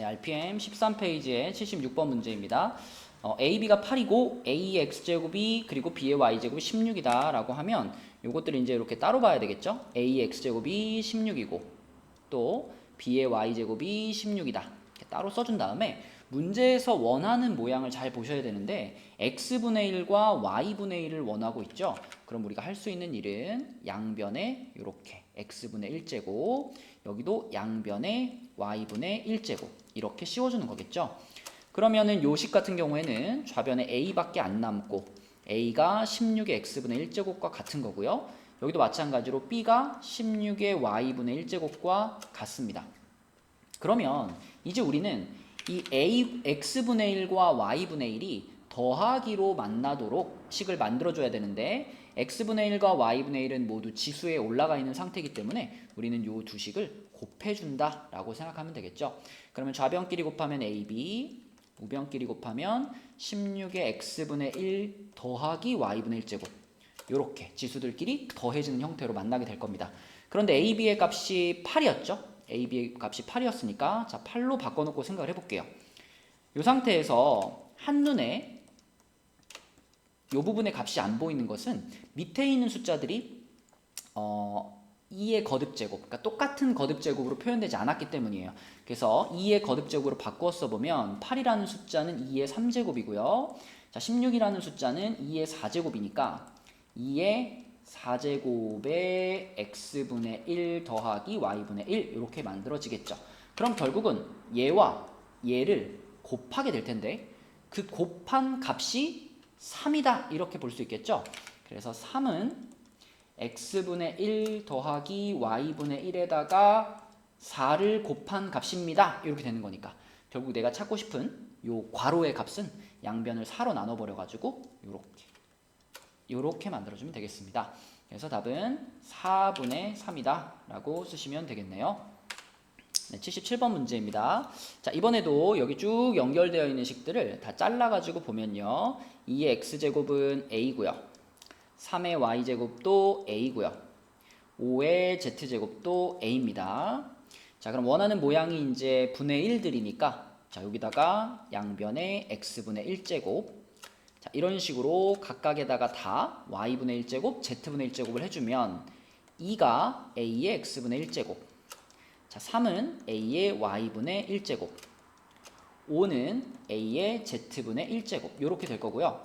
네, RPM 13페이지의 76번 문제입니다. 어, AB가 8이고 A의 X제곱이 그리고 B의 Y제곱이 16이다 라고 하면 요것들을 이제 이렇게 따로 봐야 되겠죠? A의 X제곱이 16이고 또 B의 Y제곱이 16이다 이렇게 따로 써준 다음에 문제에서 원하는 모양을 잘 보셔야 되는데 X분의 1과 Y분의 1을 원하고 있죠? 그럼 우리가 할 수 있는 일은 양변에 이렇게 X분의 1제곱 여기도 양변에 Y분의 1제곱 이렇게 씌워주는 거겠죠? 그러면은 요식 같은 경우에는 좌변에 a밖에 안 남고 a가 16의 x분의 1제곱과 같은 거고요. 여기도 마찬가지로 b가 16의 y분의 1제곱과 같습니다. 그러면 이제 우리는 이 a x분의 1과 y분의 1이 더하기로 만나도록 식을 만들어줘야 되는데 x분의 1과 y분의 1은 모두 지수에 올라가 있는 상태이기 때문에 우리는 요 두 식을 곱해준다 라고 생각하면 되겠죠. 그러면 좌변끼리 곱하면 ab 우변끼리 곱하면 16의 x분의 1 더하기 y분의 1제곱 이렇게 지수들끼리 더해지는 형태로 만나게 될 겁니다. 그런데 ab의 값이 8이었죠? ab의 값이 8이었으니까 자 8로 바꿔놓고 생각을 해볼게요. 이 상태에서 한눈에 이 부분의 값이 안 보이는 것은 밑에 있는 숫자들이 어, 2의 거듭 제곱, 그러니까 똑같은 거듭 제곱으로 표현되지 않았기 때문이에요. 그래서 2의 거듭 제곱으로 바꾸어 써보면 8이라는 숫자는 2의 3제곱이고요. 자, 16이라는 숫자는 2의 4제곱이니까 2의 4제곱의 x분의 1 더하기 y분의 1 이렇게 만들어지겠죠. 그럼 결국은 얘와 얘를 곱하게 될 텐데 그 곱한 값이 3이다 이렇게 볼 수 있겠죠. 그래서 3은 x분의 1 더하기 y분의 1에다가 4를 곱한 값입니다. 이렇게 되는 거니까 결국 내가 찾고 싶은 요 괄호의 값은 양변을 4로 나눠버려 가지고 요렇게 요렇게 만들어주면 되겠습니다. 그래서 답은 4분의 3이다 라고 쓰시면 되겠네요. 네, 77번 문제입니다. 자, 이번에도 여기 쭉 연결되어 있는 식들을 다 잘라가지고 보면요. 2의 x제곱은 a고요. 3의 y제곱도 a고요. 5의 z제곱도 a입니다. 자, 그럼 원하는 모양이 이제 분의 1들이니까 자, 여기다가 양변에 x분의 1제곱 자, 이런 식으로 각각에다가 다 y분의 1제곱, z분의 1제곱을 해주면 2가 a의 x분의 1제곱 자, 3은 a의 y분의 1제곱 5는 a의 z분의 1제곱 이렇게 될 거고요.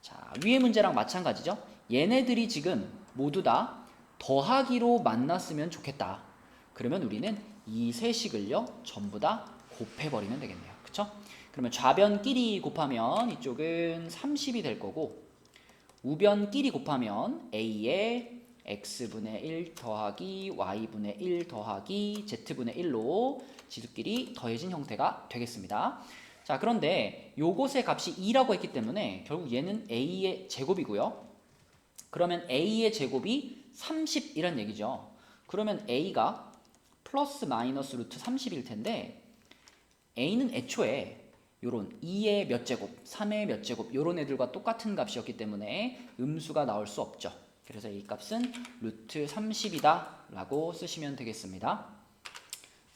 자, 위의 문제랑 마찬가지죠. 얘네들이 지금 모두 다 더하기로 만났으면 좋겠다. 그러면 우리는 이 세 식을요 전부 다 곱해버리면 되겠네요. 그쵸? 그러면 좌변끼리 곱하면 이쪽은 30이 될 거고 우변끼리 곱하면 a의 x분의 1 더하기 y분의 1 더하기 z분의 1로 지수끼리 더해진 형태가 되겠습니다. 자 그런데 요것의 값이 2라고 했기 때문에 결국 얘는 a의 제곱이고요. 그러면 a의 제곱이 30이란 얘기죠. 그러면 a가 플러스 마이너스 루트 30일 텐데 a는 애초에 요런 2의 몇 제곱, 3의 몇 제곱 요런 애들과 똑같은 값이었기 때문에 음수가 나올 수 없죠. 그래서 이 값은 루트 30이다 라고 쓰시면 되겠습니다.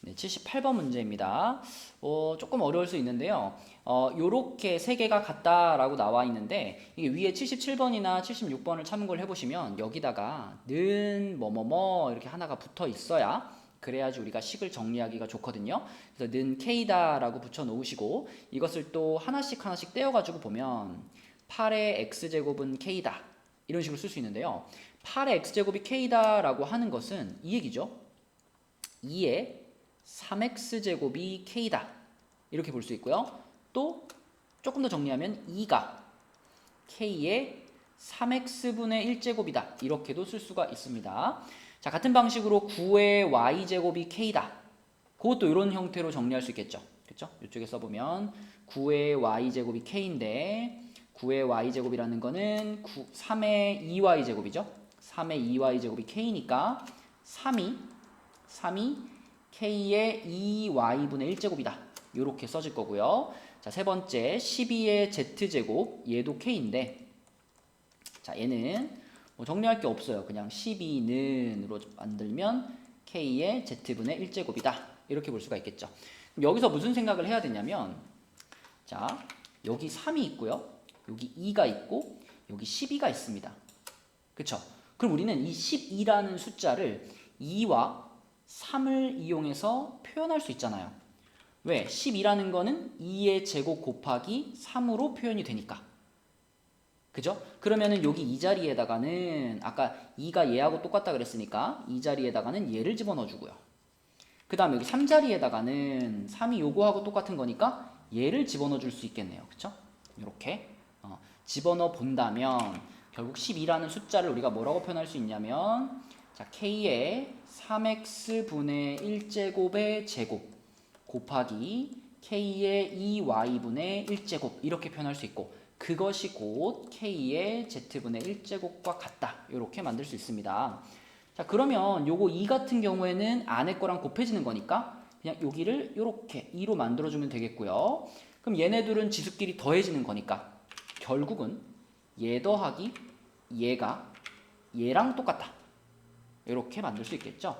네, 78번 문제입니다. 어, 조금 어려울 수 있는데요. 어, 요렇게 세 개가 같다라고 나와 있는데 이게 위에 77번이나 76번을 참고를 해보시면 여기다가 는 뭐뭐뭐 이렇게 하나가 붙어 있어야 그래야지 우리가 식을 정리하기가 좋거든요. 그래서 는 k다라고 붙여 놓으시고 이것을 또 하나씩 하나씩 떼어가지고 보면 8의 x제곱은 k다 이런 식으로 쓸 수 있는데요. 8의 x제곱이 k다라고 하는 것은 이 얘기죠. 2의 3x제곱이 k다 이렇게 볼 수 있고요. 또 조금 더 정리하면 2가 k의 3x분의 1제곱이다 이렇게도 쓸 수가 있습니다. 자 같은 방식으로 9의 y제곱이 k다 그것도 이런 형태로 정리할 수 있겠죠. 그렇죠? 이쪽에 써보면 9의 y제곱이 k인데 9의 y제곱이라는 거는 9, 3의 2y제곱이죠. 3의 2y제곱이 k니까 3이 3이 k의 2y분의 1제곱이다. 이렇게 써질 거고요. 자, 세 번째 12의 z제곱 얘도 k인데 자, 얘는 뭐 정리할 게 없어요. 그냥 12는으로 만들면 k의 z분의 1제곱이다. 이렇게 볼 수가 있겠죠. 그럼 여기서 무슨 생각을 해야 되냐면 자 여기 3이 있고요. 여기 2가 있고 여기 12가 있습니다. 그쵸? 그럼 우리는 이 12라는 숫자를 2와 3을 이용해서 표현할 수 있잖아요. 왜? 12라는 거는 2의 제곱 곱하기 3으로 표현이 되니까. 그죠? 그러면은 여기 이 자리에다가는 아까 2가 얘하고 똑같다 그랬으니까 이 자리에다가는 얘를 집어넣어 주고요. 그 다음에 여기 3자리에다가는 3이 요거하고 똑같은 거니까 얘를 집어넣어 줄 수 있겠네요. 그쵸? 이렇게 어, 집어넣어 본다면 결국 12라는 숫자를 우리가 뭐라고 표현할 수 있냐면 자 k의 3x분의 1제곱의 제곱 곱하기 k의 2y분의 1제곱 이렇게 표현할 수 있고 그것이 곧 k의 z분의 1제곱과 같다 이렇게 만들 수 있습니다. 자 그러면 요거 2 같은 경우에는 안에 거랑 곱해지는 거니까 그냥 여기를 이렇게 2로 만들어주면 되겠고요. 그럼 얘네들은 지수끼리 더해지는 거니까 결국은 얘 더하기 얘가 얘랑 똑같다. 이렇게 만들 수 있겠죠.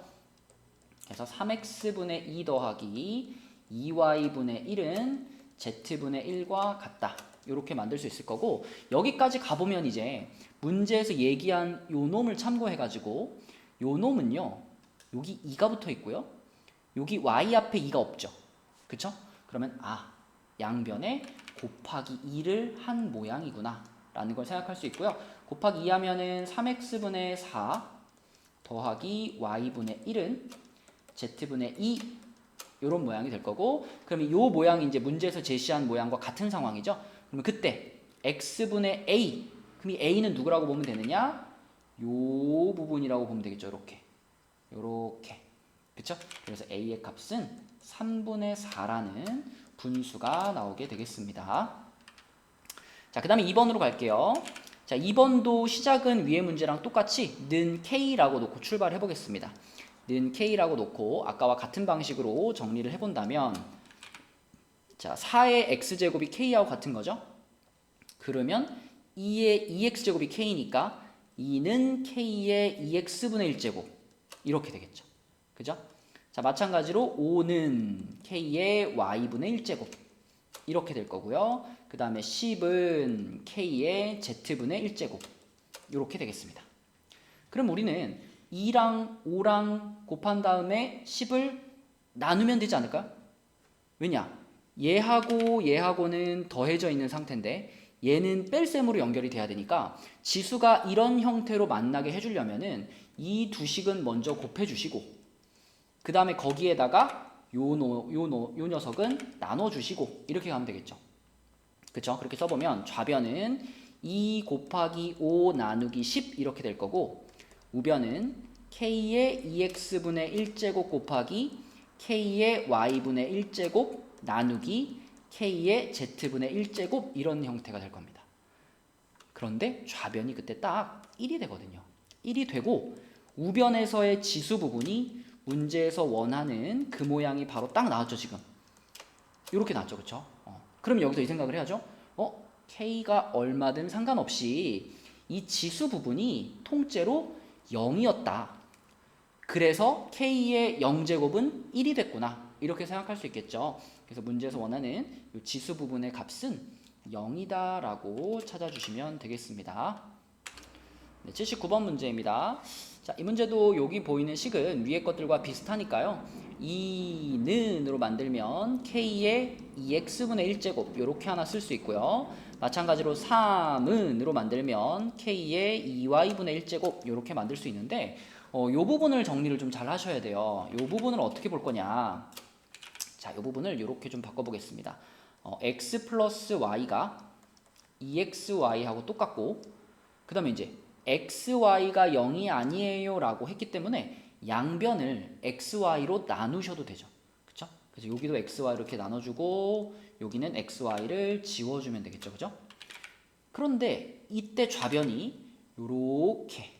그래서 3x분의 2 더하기 2y분의 1은 z분의 1과 같다. 이렇게 만들 수 있을 거고 여기까지 가보면 이제 문제에서 얘기한 요 놈을 참고해가지고 요 놈은요 여기 2가 붙어 있고요 여기 y 앞에 2가 없죠 그쵸? 그러면 아 양변에 곱하기 2를 한 모양이구나 라는 걸 생각할 수 있고요 곱하기 2 하면은 3x분의 4 더하기 y분의 1은 z분의 2 이런 모양이 될 거고 그러면 이 모양이 이제 문제에서 제시한 모양과 같은 상황이죠? 그러면 그때 x분의 a 그럼 이 a는 누구라고 보면 되느냐? 요 부분이라고 보면 되겠죠 이렇게. 요렇게. 그쵸? 그래서 a의 값은 3분의 4라는 분수가 나오게 되겠습니다. 자 그 다음에 2번으로 갈게요 자 2번도 시작은 위의 문제랑 똑같이 는 k라고 놓고 출발해 보겠습니다. 는 k라고 놓고 아까와 같은 방식으로 정리를 해본다면 자 4의 x제곱이 k하고 같은 거죠? 그러면 2의 2x제곱이 k니까 2는 k의 2x분의 1제곱. 이렇게 되겠죠. 그죠? 자 마찬가지로 5는 k의 y분의 1제곱 이렇게 될 거고요 그 다음에 10은 k의 z분의 1제곱 이렇게 되겠습니다 그럼 우리는 2랑 5랑 곱한 다음에 10을 나누면 되지 않을까요? 왜냐? 얘하고 얘하고는 더해져 있는 상태인데 얘는 뺄셈으로 연결이 돼야 되니까 지수가 이런 형태로 만나게 해주려면은 이 두 식은 먼저 곱해주시고 그 다음에 거기에다가 요, 노, 요, 노, 요 녀석은 나눠주시고 이렇게 가면 되겠죠. 그쵸? 그렇게 써보면 좌변은 2 곱하기 5 나누기 10 이렇게 될 거고 우변은 k의 2x분의 1제곱 곱하기 k의 y분의 1제곱 나누기 k의 z분의 1제곱 이런 형태가 될 겁니다. 그런데 좌변이 그때 딱 1이 되거든요. 1이 되고 우변에서의 지수 부분이 문제에서 원하는 그 모양이 바로 딱 나왔죠 지금. 이렇게 나왔죠, 그렇죠? 어. 그럼 여기서 이 생각을 해야죠. 어, k가 얼마든 상관없이 이 지수 부분이 통째로 0이었다. 그래서 k의 0제곱은 1이 됐구나. 이렇게 생각할 수 있겠죠. 그래서 문제에서 원하는 이 지수 부분의 값은 0이다 라고 찾아주시면 되겠습니다. 네, 79번 문제입니다. 자, 이 문제도 여기 보이는 식은 위의 것들과 비슷하니까요. 2는으로 만들면 k의 2x분의 1제곱 이렇게 하나 쓸 수 있고요. 마찬가지로 3은으로 만들면 k의 2y분의 1제곱 이렇게 만들 수 있는데 어, 요 부분을 정리를 좀 잘 하셔야 돼요. 요 부분을 어떻게 볼 거냐. 자, 요 부분을 이렇게 좀 바꿔보겠습니다. 어, x 플러스 y가 2xy하고 똑같고 그 다음에 이제 xy가 0이 아니에요 라고 했기 때문에 양변을 xy로 나누셔도 되죠. 그쵸? 그래서 여기도 xy 이렇게 나눠주고 여기는 xy를 지워주면 되겠죠. 그죠? 그런데 이때 좌변이 요렇게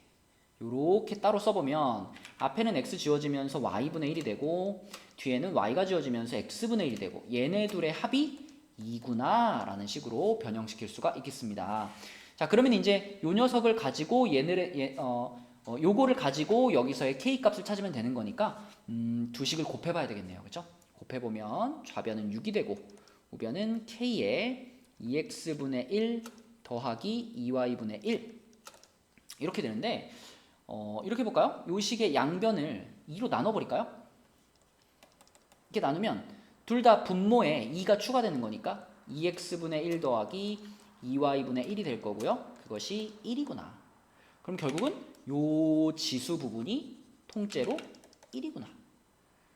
요렇게 따로 써보면 앞에는 x 지워지면서 y분의 1이 되고 뒤에는 y가 지워지면서 x분의 1이 되고 얘네 둘의 합이 2구나 라는 식으로 변형시킬 수가 있겠습니다. 자 그러면 이제 요 녀석을 가지고 얘네를 얘, 어, 어, 요거를 가지고 여기서의 k 값을 찾으면 되는 거니까 음, 두 식을 곱해 봐야 되겠네요. 그죠? 곱해 보면 좌변은 6이 되고 우변은 k에 2x분의 1 더하기 2y분의 1 이렇게 되는데 어, 이렇게 볼까요? 요 식의 양변을 2로 나눠 버릴까요? 이렇게 나누면 둘 다 분모에 2가 추가되는 거니까 2x분의 1 더하기 2y분의 1이 될 거고요. 그것이 1이구나. 그럼 결국은 요 지수 부분이 통째로 1이구나.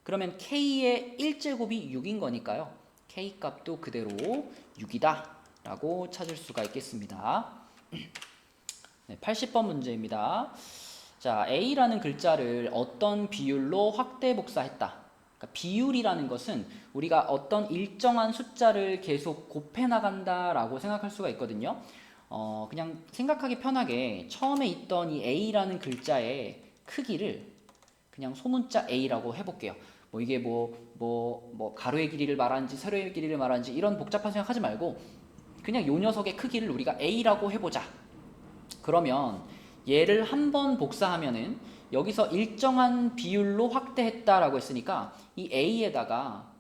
그러면 k의 1제곱이 6인 거니까요. k 값도 그대로 6이다 라고 찾을 수가 있겠습니다. 네, 80번 문제입니다. 자, a라는 글자를 어떤 비율로 확대 복사했다. 그러니까 비율이라는 것은 우리가 어떤 일정한 숫자를 계속 곱해 나간다라고 생각할 수가 있거든요. 어, 그냥 생각하기 편하게 처음에 있던 이 a라는 글자의 크기를 그냥 소문자 a라고 해볼게요. 뭐 이게 뭐 뭐 뭐 가로의 길이를 말하는지 세로의 길이를 말하는지 이런 복잡한 생각하지 말고 그냥 요 녀석의 크기를 우리가 a라고 해보자. 그러면 얘를 한 번 복사하면은 여기서 일정한 비율로 확대했다라고 했으니까 이 a에다가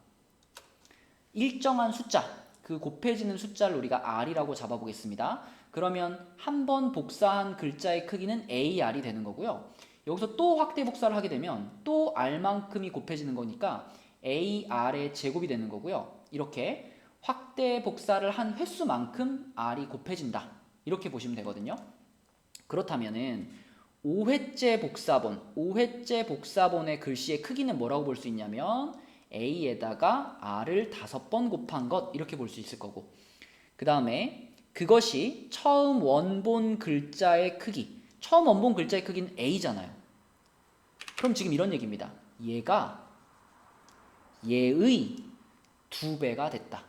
일정한 숫자 그 곱해지는 숫자를 우리가 r이라고 잡아보겠습니다. 그러면 한 번 복사한 글자의 크기는 ar이 되는 거고요. 여기서 또 확대 복사를 하게 되면 또 r만큼이 곱해지는 거니까 ar의 제곱이 되는 거고요. 이렇게 확대 복사를 한 횟수만큼 r이 곱해진다. 이렇게 보시면 되거든요. 그렇다면은 5회째 복사본, 5회째 복사본의 글씨의 크기는 뭐라고 볼 수 있냐면 a에다가 r을 다섯 번 곱한 것 이렇게 볼 수 있을 거고. 그 다음에 그것이 처음 원본 글자의 크기 처음 원본 글자의 크기는 a잖아요. 그럼 지금 이런 얘기입니다. 얘가 얘의 두 배가 됐다.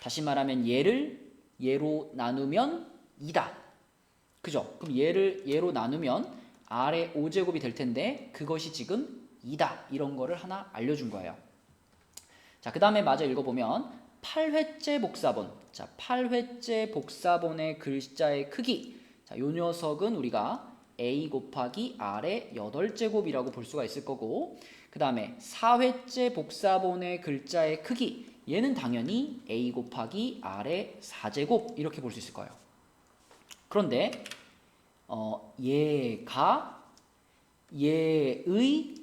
다시 말하면 얘를 얘로 나누면 2다 그죠? 그럼 얘를 얘로 나누면 r의 5제곱이 될 텐데 그것이 지금 2다. 이런 거를 하나 알려준 거예요. 자, 그 다음에 마저 읽어보면 8회째 복사본. 자, 8회째 복사본의 글자의 크기. 자, 요 녀석은 우리가 a 곱하기 r의 8제곱이라고 볼 수가 있을 거고 그 다음에 4회째 복사본의 글자의 크기. 얘는 당연히 a 곱하기 r의 4제곱 이렇게 볼 수 있을 거예요. 그런데 어, 얘가 얘의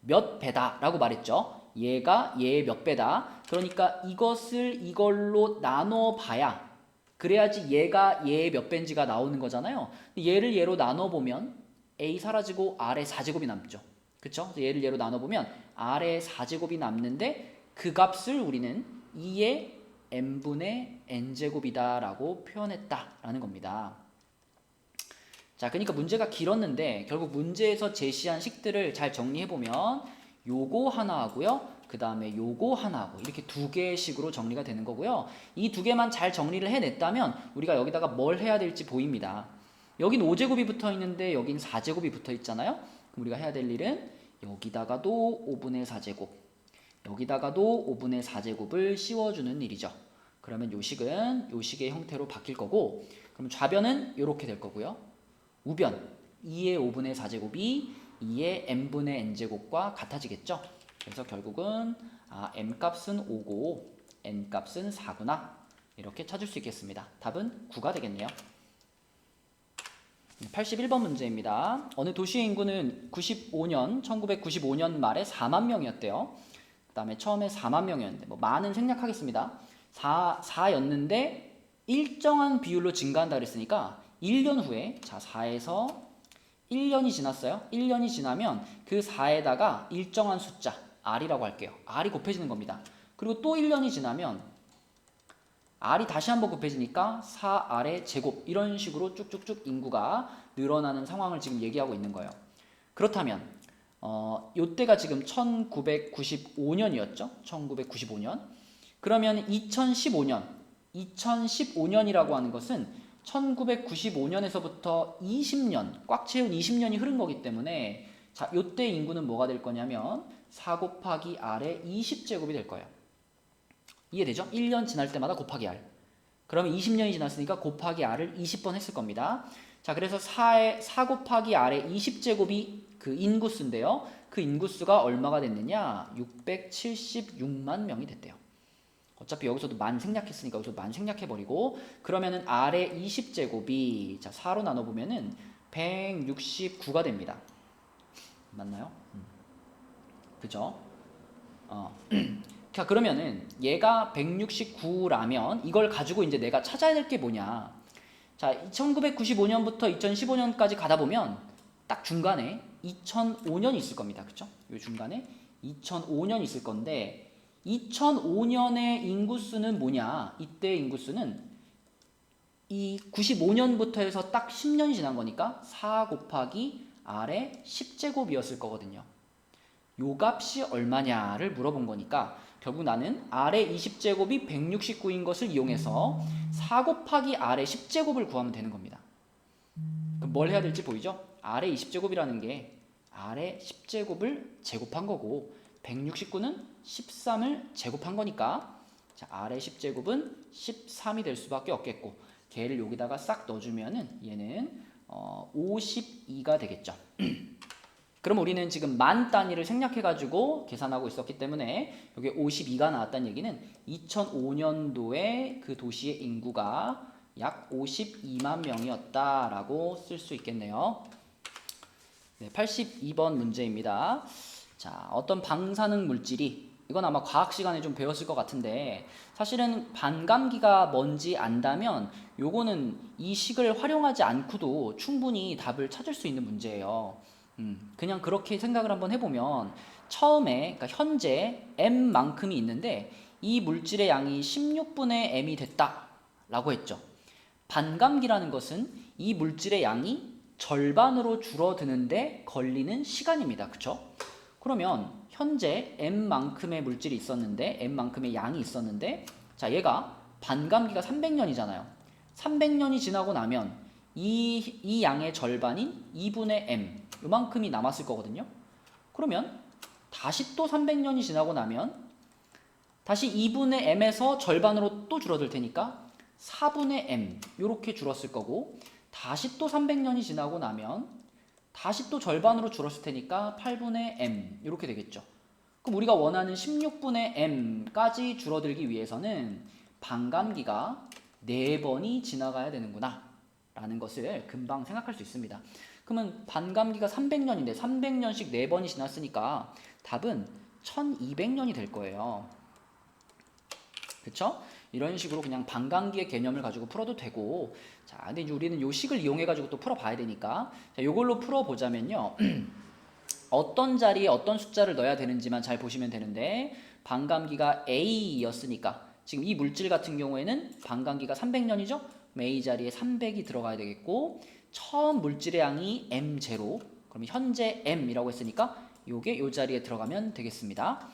몇 배다라고 말했죠. 얘가 얘의 몇 배다. 그러니까 이것을 이걸로 나눠 봐야 그래야지 얘가 얘의 몇 배인지가 나오는 거잖아요. 얘를 얘로 나눠 보면 a 사라지고 r의 4제곱이 남죠. 그쵸? 얘를 얘로 나눠 보면 r의 4제곱이 남는데 그 값을 우리는 2의 n분의 n제곱이다 라고 표현했다 라는 겁니다. 자, 그러니까 문제가 길었는데 결국 문제에서 제시한 식들을 잘 정리해 보면 요거 하나 하고요. 그 다음에 요거 하나 하고 이렇게 두 개의 식으로 정리가 되는 거고요. 이 두 개만 잘 정리를 해냈다면 우리가 여기다가 뭘 해야 될지 보입니다. 여긴 5제곱이 붙어 있는데 여긴 4제곱이 붙어 있잖아요. 그럼 우리가 해야 될 일은 여기다가도 5분의 4제곱 여기다가도 5분의 4제곱을 씌워주는 일이죠. 그러면 요 식은 요 식의 형태로 바뀔 거고 그럼 좌변은 이렇게 될 거고요. 우변 2의 5분의 4제곱이 2의 n분의 n제곱과 같아지겠죠. 그래서 결국은 아, m 값은 5고 n 값은 4구나 이렇게 찾을 수 있겠습니다. 답은 9가 되겠네요. 81번 문제입니다. 어느 도시의 인구는 95년 1995년 말에 4만 명이었대요. 그 다음에 처음에 4만 명이었는데 뭐 많은 생략하겠습니다. 4, 4였는데 일정한 비율로 증가한다 그랬으니까 1년 후에 자 4에서 1년이 지났어요. 1년이 지나면 그 4에다가 일정한 숫자 r이라고 할게요. r이 곱해지는 겁니다. 그리고 또 1년이 지나면 r이 다시 한번 곱해지니까 4r의 제곱 이런 식으로 쭉쭉쭉 인구가 늘어나는 상황을 지금 얘기하고 있는 거예요. 그렇다면 어, 요때가 지금 1995년이었죠. 1995년. 그러면 2015년 2015년이라고 하는 것은 1995년에서부터 20년, 꽉 채운 20년이 흐른 거기 때문에 자, 요때 인구는 뭐가 될 거냐면 4 곱하기 r의 20제곱이 될 거예요. 이해되죠? 1년 지날 때마다 곱하기 r. 그러면 20년이 지났으니까 곱하기 r을 20번 했을 겁니다. 자, 그래서 4에 4 곱하기 아래 20제곱이 그 인구수인데요. 그 인구수가 얼마가 됐느냐? 676만 명이 됐대요. 어차피 여기서도 만 생략했으니까 여기서 만 생략해버리고 그러면은 아래 20제곱이 자 4로 나눠보면은 169가 됩니다. 맞나요? 음. 그죠? 어. 자 그러면은 얘가 169라면 이걸 가지고 이제 내가 찾아야 될 게 뭐냐? 자 1995년부터 2015년까지 가다 보면 딱 중간에 2005년이 있을 겁니다. 그쵸? 요 중간에 2005년 있을 건데 2005년의 인구수는 뭐냐? 이때 인구수는 이 95년부터 해서 딱 10년이 지난 거니까 4 곱하기 아래 10제곱이었을 거거든요. 요 값이 얼마냐를 물어본 거니까 결국 나는 아래 20제곱이 169인 것을 이용해서 4 곱하기 아래 10제곱을 구하면 되는 겁니다. 그럼 뭘 해야 될지 보이죠? 아래 20제곱이라는 게 아래 10제곱을 제곱한 거고 169는 13을 제곱한 거니까 자, 아래 10제곱은 13이 될 수밖에 없겠고 걔를 여기다가 싹 넣어주면은 얘는 어, 52가 되겠죠. 그럼 우리는 지금 만 단위를 생략해가지고 계산하고 있었기 때문에 여기 52가 나왔다는 얘기는 2005년도에 그 도시의 인구가 약 52만 명이었다라고 쓸 수 있겠네요. 네, 82번 문제입니다. 자, 어떤 방사능 물질이 이건 아마 과학 시간에 좀 배웠을 것 같은데 사실은 반감기가 뭔지 안다면 요거는 이 식을 활용하지 않고도 충분히 답을 찾을 수 있는 문제예요. 음, 그냥 그렇게 생각을 한번 해보면 처음에 그러니까 현재 m만큼이 있는데 이 물질의 양이 16분의 m이 됐다라고 했죠. 반감기라는 것은 이 물질의 양이 절반으로 줄어드는데 걸리는 시간입니다. 그쵸? 그러면 현재 m만큼의 물질이 있었는데 m만큼의 양이 있었는데 자 얘가 반감기가 300년이잖아요. 300년이 지나고 나면 이, 이 양의 절반인 2분의 m 요만큼이 남았을 거거든요. 그러면 다시 또 300년이 지나고 나면 다시 2분의 m에서 절반으로 또 줄어들 테니까 4분의 m 요렇게 줄었을 거고 다시 또 300년이 지나고 나면 다시 또 절반으로 줄었을 테니까 8분의 m 이렇게 되겠죠. 그럼 우리가 원하는 16분의 m까지 줄어들기 위해서는 반감기가 4번이 지나가야 되는구나 라는 것을 금방 생각할 수 있습니다. 그러면 반감기가 300년인데 300년씩 4번이 지났으니까 답은 1200년이 될 거예요. 그쵸? 이런 식으로 그냥 반감기의 개념을 가지고 풀어도 되고. 자 근데 이제 우리는 요 식을 이용해 가지고 또 풀어봐야 되니까. 자 요걸로 풀어보자면요. 어떤 자리에 어떤 숫자를 넣어야 되는지만 잘 보시면 되는데 반감기가 A였으니까 지금 이 물질 같은 경우에는 반감기가 300년이죠? A 자리에 300이 들어가야 되겠고 처음 물질의 양이 M0 그럼 현재 M이라고 했으니까 요게 요 자리에 들어가면 되겠습니다.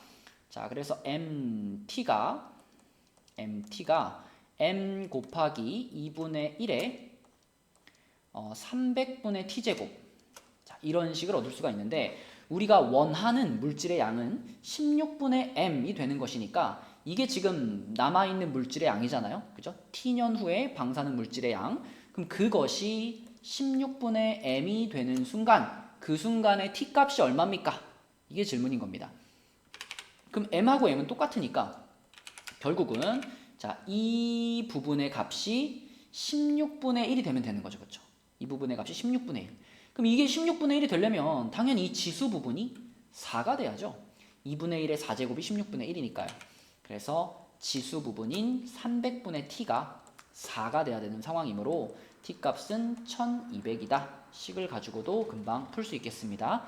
자 그래서 MT가 MT가 M 곱하기 2분의 1에 어, 300분의 T제곱 자, 이런 식을 얻을 수가 있는데 우리가 원하는 물질의 양은 16분의 M이 되는 것이니까 이게 지금 남아있는 물질의 양이잖아요. 그죠? T년 후에 방사능 물질의 양. 그럼 그것이 16분의 M이 되는 순간 그 순간의 T 값이 얼마입니까? 이게 질문인 겁니다. 그럼 M하고 M은 똑같으니까 결국은 자, 이 부분의 값이 16분의 1이 되면 되는 거죠. 그렇죠? 이 부분의 값이 16분의 1. 그럼 이게 16분의 1이 되려면 당연히 이 지수 부분이 4가 돼야죠. 2분의 1의 4제곱이 16분의 1이니까요. 그래서 지수 부분인 300분의 t가 4가 돼야 되는 상황이므로 t 값은 1200이다. 식을 가지고도 금방 풀 수 있겠습니다.